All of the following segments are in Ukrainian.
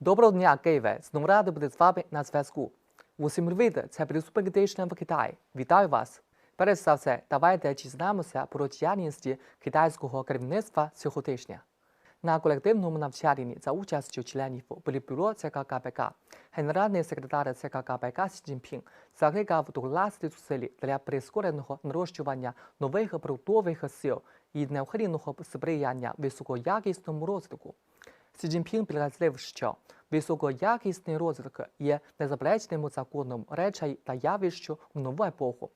Доброго дня, Києве! Знову радий бути з вами на зв'язку. Усім привіт! Це Присупер тижня в Китаї. Вітаю вас! Перш за все, давайте дізнаємося про діяльність китайського керівництва цього тижня. На колективному навчанні за участю членів політбюро ЦК КПК генеральний секретар ЦК КПК Сі Цзіньпін закликав докласти зусиль для прискореного нарощування нових продуктових сил і необхідного сприяння високоякісному розвитку. Цзіньпін підкреслив, що високоякісний розвиток є незаперечним законом речей та явищ в нову епоху.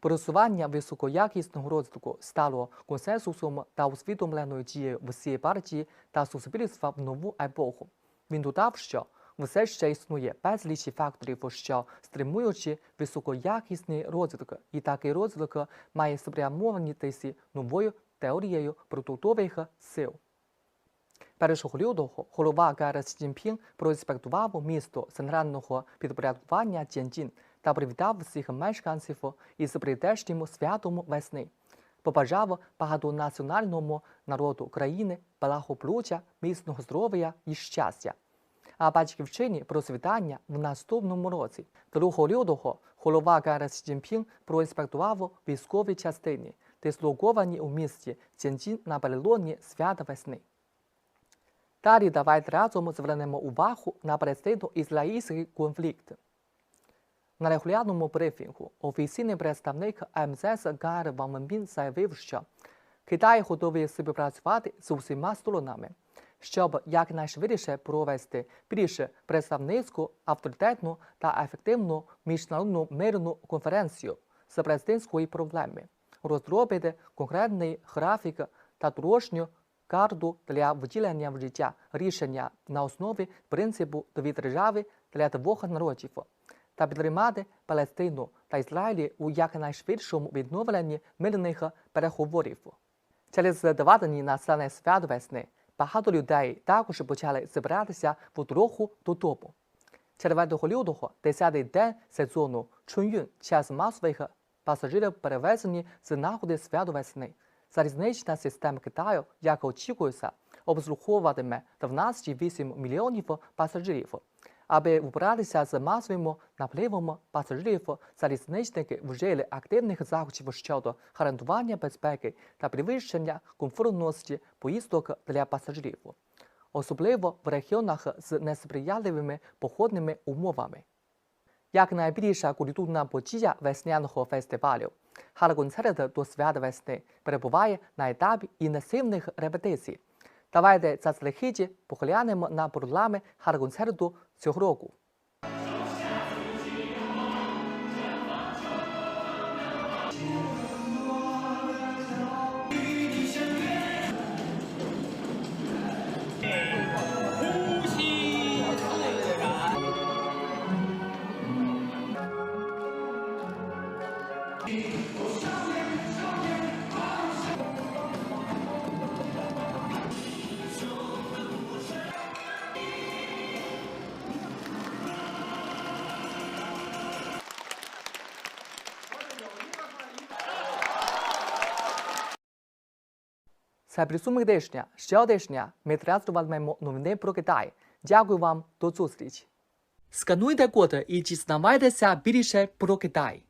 Просування високоякісного розвитку стало консенсусом та усвідомленою дією всієї партії та суспільства в нову епоху. Він додав, що все ще існує безліч факторів, що стримуючи високоякісний розвиток, і такий розвиток має спрямованітися новою теорією продуктових сил. 1 лютого голова КР Сі Цзіньпін проінспектував місто центрального підпорядкування Тяньцзін та привітав всіх мешканців із прийдешнім святом весни. Побажав багатонаціональному народу країни благополуччя, міцного здоров'я і щастя. А батьківщині процвітання в наступному році. 2 лютого голова КР Сі Цзіньпін проінспектував військові частини, дислоковані у місті Тяньцзін напередодні свята весни. Далі давайте разом звернемо увагу на палестино-ізраїльський конфлікт. На регулярному брифінгу офіційний представник МЗС Гар Ван Венбін заявив, що Китай готовий співпрацювати з усіма сторонами, щоб якнайшвидше провести більш представницьку, авторитетну та ефективну міжнародну мирну конференцію з палестинської проблеми, розробити конкретний графік та дорожню карту для втілення в життя рішення на основі принципу дві держави для двох народів та підтримати Палестину та Ізраїль у якнайшвидшому відновленні мирних переговорів. Через два дні настане свят весни. Багато людей також почали збиратися в дорогу додому. 4 лютого, 10-й день сезону Чун'юн, час масових пасажирів перевезені з нагоди святу весни. Залізнична система Китаю, як очікується, обслуговуватиме 12,8 мільйонів пасажирів. Аби впоратися з масовим напливом пасажирів, залізничники вжили активних заходів щодо гарантування безпеки та підвищення комфортності поїздок для пасажирів, особливо в регіонах з несприятливими походними умовами. Як найбільша культурна подія весняного фестивалю, гала-концерт до свят весни перебуває на етапі інтенсивних репетицій. Давайте заздалегідь поглянемо на проблеми гала-концерту цього року. Це підсумок тижня. Ще тижня ми транслюватимемо новини про Китай. Дякую вам, до зустрічі. Скануйте коди і дізнавайтеся більше про Китай.